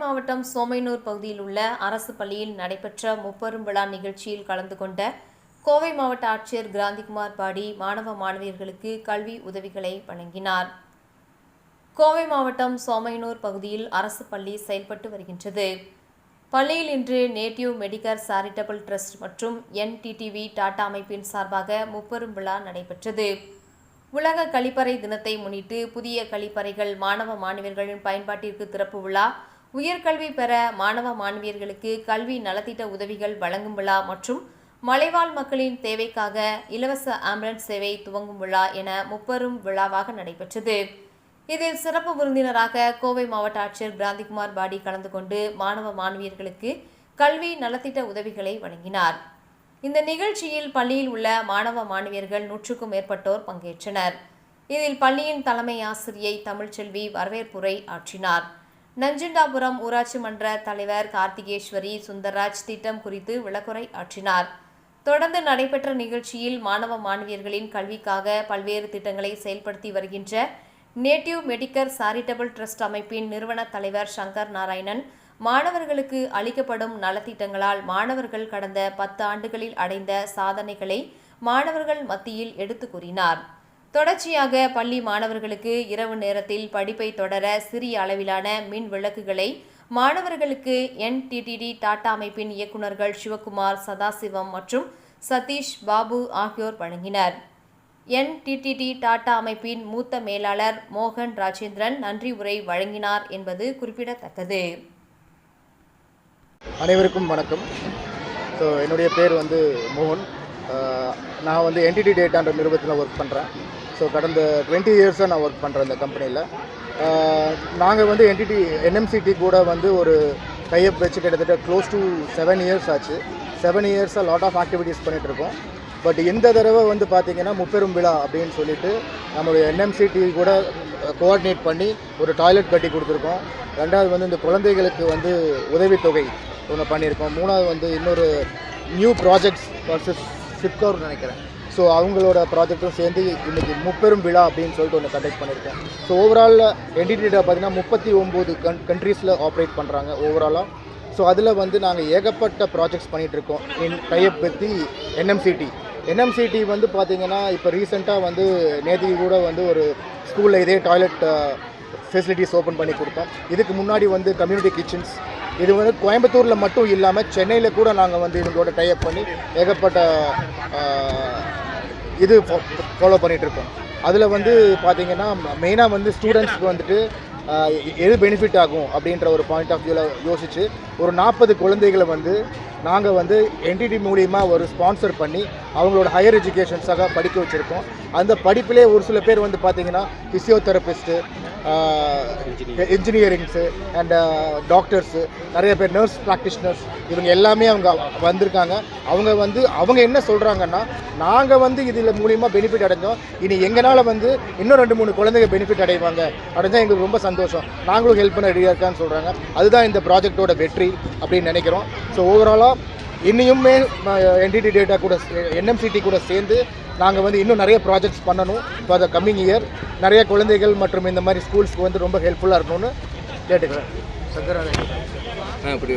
மாவட்டம் சோமைனூர் பகுதியில் உள்ள அரசு பள்ளியில் நடைபெற்ற முப்பெரும் விழா நிகழ்ச்சியில் கலந்து கொண்ட கோவை மாவட்ட ஆட்சியர் கிராந்திகுமார் பாடி மாணவ மாணவியர்களுக்கு கல்வி உதவிகளை வழங்கினார். கோவை மாவட்டம் சோமைனூர் பகுதியில் அரசு பள்ளி செயல்பட்டு வருகின்றது. பள்ளியில் இன்று நேட்டிவ் மெடிக்கர் சாரிட்டபிள் ட்ரஸ்ட் மற்றும் என்டிடிவி டாடா அமைப்பின் சார்பாக முப்பெரும் விழா நடைபெற்றது. உலக கழிப்பறை தினத்தை முன்னிட்டு புதிய கழிப்பறைகள் மாணவ மாணவியர்களின் பயன்பாட்டிற்கு திறப்பு விழா உயர்கல்வி பெற மாணவ மாணவியர்களுக்கு கல்வி நலத்திட்ட உதவிகள் வழங்கும் விழா மற்றும் மலைவாழ் மக்களின் தேவைக்காக இலவச ஆம்புலன்ஸ் சேவை துவங்கும் விழா என முப்பெரும் விழாவாக நடைபெற்றது. இதில் சிறப்பு விருந்தினராக கோவை மாவட்ட ஆட்சியர் கிராந்திகுமார் பாடி கலந்து கொண்டு மாணவ மாணவியர்களுக்கு கல்வி நலத்திட்ட உதவிகளை வழங்கினார். இந்த நிகழ்ச்சியில் பள்ளியில் உள்ள மாணவ மாணவியர்கள் நூற்றுக்கும் மேற்பட்டோர் பங்கேற்றனர். இதில் பள்ளியின் தலைமை ஆசிரியை தமிழ்ச்செல்வி வரவேற்புரை ஆற்றினார். நஞ்சுண்டாபுரம் ஊராட்சி மன்ற தலைவர் கார்த்திகேஸ்வரி சுந்தர்ராஜ் திட்டம் குறித்து விளக்குரை ஆற்றினார். தொடர்ந்து நடைபெற்ற நிகழ்ச்சியில் மாணவ மாணவியர்களின் கல்விக்காக பல்வேறு திட்டங்களை செயல்படுத்தி வருகின்ற நேட்டிவ் மெடிக்கர் சாரிட்டபிள் ட்ரஸ்ட் அமைப்பின் நிறுவன தலைவர் சங்கர் நாராயணன் மாணவர்களுக்கு அளிக்கப்படும் நலத்திட்டங்களால் மாணவர்கள் கடந்த பத்து ஆண்டுகளில் அடைந்த சாதனைகளை மாணவர்கள் மத்தியில் எடுத்து கூறினார். தொடர்ச்சியாக பள்ளி மாணவர்களுக்கு இரவு நேரத்தில் படிப்பை தொடர சிறிய அளவிலான மின் விளக்குகளை மாணவர்களுக்கு என்டிடிடி டாடா அமைப்பின் இயக்குநர்கள் சிவகுமார் சதாசிவம் மற்றும் சதீஷ் பாபு ஆகியோர் வழங்கினர். என்டிடிடி டாடா அமைப்பின் மூத்த மேலாளர் மோகன் ராஜேந்திரன் நன்றி உரை வழங்கினார் என்பது குறிப்பிடத்தக்கது. அனைவருக்கும் வணக்கம். ஸோ என்னுடைய பேர் வந்து மோகன். நான் வந்து என்டிடி டேட்டான்ற நிறுவனத்தில் ஒர்க் பண்ணுறேன் ஸோ கடந்த டுவெண்ட்டி இயர்ஸாக நான் ஒர்க் பண்ணுறேன் இந்த கம்பெனியில் நாங்கள் வந்து என்டிடி என்எம்சிடி கூட வந்து ஒரு கையப் வச்சு கிட்டத்தட்ட க்ளோஸ் டு செவன் இயர்ஸ் ஆச்சு. செவன் இயர்ஸாக லாட் ஆஃப் ஆக்டிவிட்டீஸ் பண்ணிகிட்ருக்கோம் பட் இந்த தடவை வந்து பார்த்திங்கன்னா முப்பெரும் விழா அப்படின்னு சொல்லிட்டு நம்மளுடைய என்எம்சிடி கூட கோஆர்டினேட் பண்ணி ஒரு டாய்லெட் கட்டி கொடுத்துருக்கோம். ரெண்டாவது வந்து இந்த குழந்தைகளுக்கு வந்து உதவித்தொகை ஒன்று பண்ணியிருக்கோம். மூணாவது வந்து இன்னொரு நியூ ப்ராஜெக்ட்ஸ் வர்சஸ் சிப்கவர் நினைக்கிறேன். ஸோ அவங்களோட ப்ராஜெக்ட்டும் சேர்ந்து இன்றைக்கி முப்பெரும் விழா அப்படின்னு சொல்லிட்டு ஒன்று கண்டக்ட் பண்ணியிருக்கோம் ஸோ ஓவரால் என்டிடியில் பார்த்தீங்கன்னா முப்பத்தி ஒம்பது கன் கண்ட்ரீஸில் ஆப்ரேட் பண்ணுறாங்க ஓவராலாக ஸோ அதில் வந்து நாங்கள் ஏகப்பட்ட ப்ராஜெக்ட்ஸ் பண்ணிகிட்ருக்கோம் இன் டைப் பற்றி என்எம்சிடி என்எம்சிடி வந்து பார்த்தீங்கன்னா இப்போ ரீசெண்டாக வந்து நேதி கூட வந்து ஒரு ஸ்கூலில் இதே டாய்லெட் ஃபெசிலிட்டிஸ் ஓப்பன் பண்ணி கொடுத்தோம். இதுக்கு முன்னாடி வந்து கம்யூனிட்டி கிச்சன்ஸ் இது வந்து கோயம்புத்தூரில் மட்டும் இல்லாமல் சென்னையில் கூட நாங்கள் வந்து இவங்களோட டைப் பண்ணி ஏகப்பட்ட இது ஃபாலோ பண்ணிகிட்ருக்கோம் அதில் வந்து பார்த்தீங்கன்னா மெயினாக வந்து ஸ்டூடெண்ட்ஸ்க்கு வந்துட்டு எது பெனிஃபிட் ஆகும் அப்படின்ற ஒரு பாயிண்ட் ஆஃப் வியூவில் யோசித்து ஒரு நாற்பது குழந்தைகளை வந்து நாங்கள் வந்து என்டிடி மூலிமா ஒரு ஸ்பான்சர் பண்ணி அவங்களோட ஹையர் எஜுகேஷன்ஸாக படிக்க வச்சுருக்கோம். அந்த படிப்பிலே ஒரு சில பேர் வந்து பார்த்தீங்கன்னா ஃபிசியோதெரபிஸ்ட்டு இன்ஜினியரிங்ஸு அண்ட் டாக்டர்ஸு நிறைய பேர் நர்ஸ் ப்ராக்டிஷனர்ஸ் இவங்க எல்லாமே அவங்க வந்திருக்காங்க. அவங்க வந்து அவங்க என்ன சொல்கிறாங்கன்னா நாங்கள் வந்து இதில் மூலிமா பெனிஃபிட் அடைஞ்சோம். இனி எங்களால் வந்து இன்னும் ரெண்டு மூணு குழந்தைங்க பெனிஃபிட் அடைவாங்க. அடைஞ்சால் எங்களுக்கு ரொம்ப சந்தோஷம். நாங்களும் ஹெல்ப் பண்ண ரெடியாக இருக்கான்னு சொல்கிறாங்க அதுதான் இந்த ப்ராஜெக்டோட வெற்றி அப்படின்னு நினைக்கிறோம். ஸோ ஓவராலாக இன்னியுமே என்டிடி டேட்டா கூட என்எம்சிடி கூட சேர்ந்து நாங்கள் வந்து இன்னும் நிறைய ப்ராஜெக்ட்ஸ் பண்ணணும். ஃபார் த கம்மிங் இயர் நிறைய குழந்தைகள் மற்றும் இந்த மாதிரி ஸ்கூல்ஸ்க்கு வந்து ரொம்ப ஹெல்ப்ஃபுல்லாக இருக்கணும்னு கேட்டுக்கிறேன். சங்கராஜ் ஆ அப்படி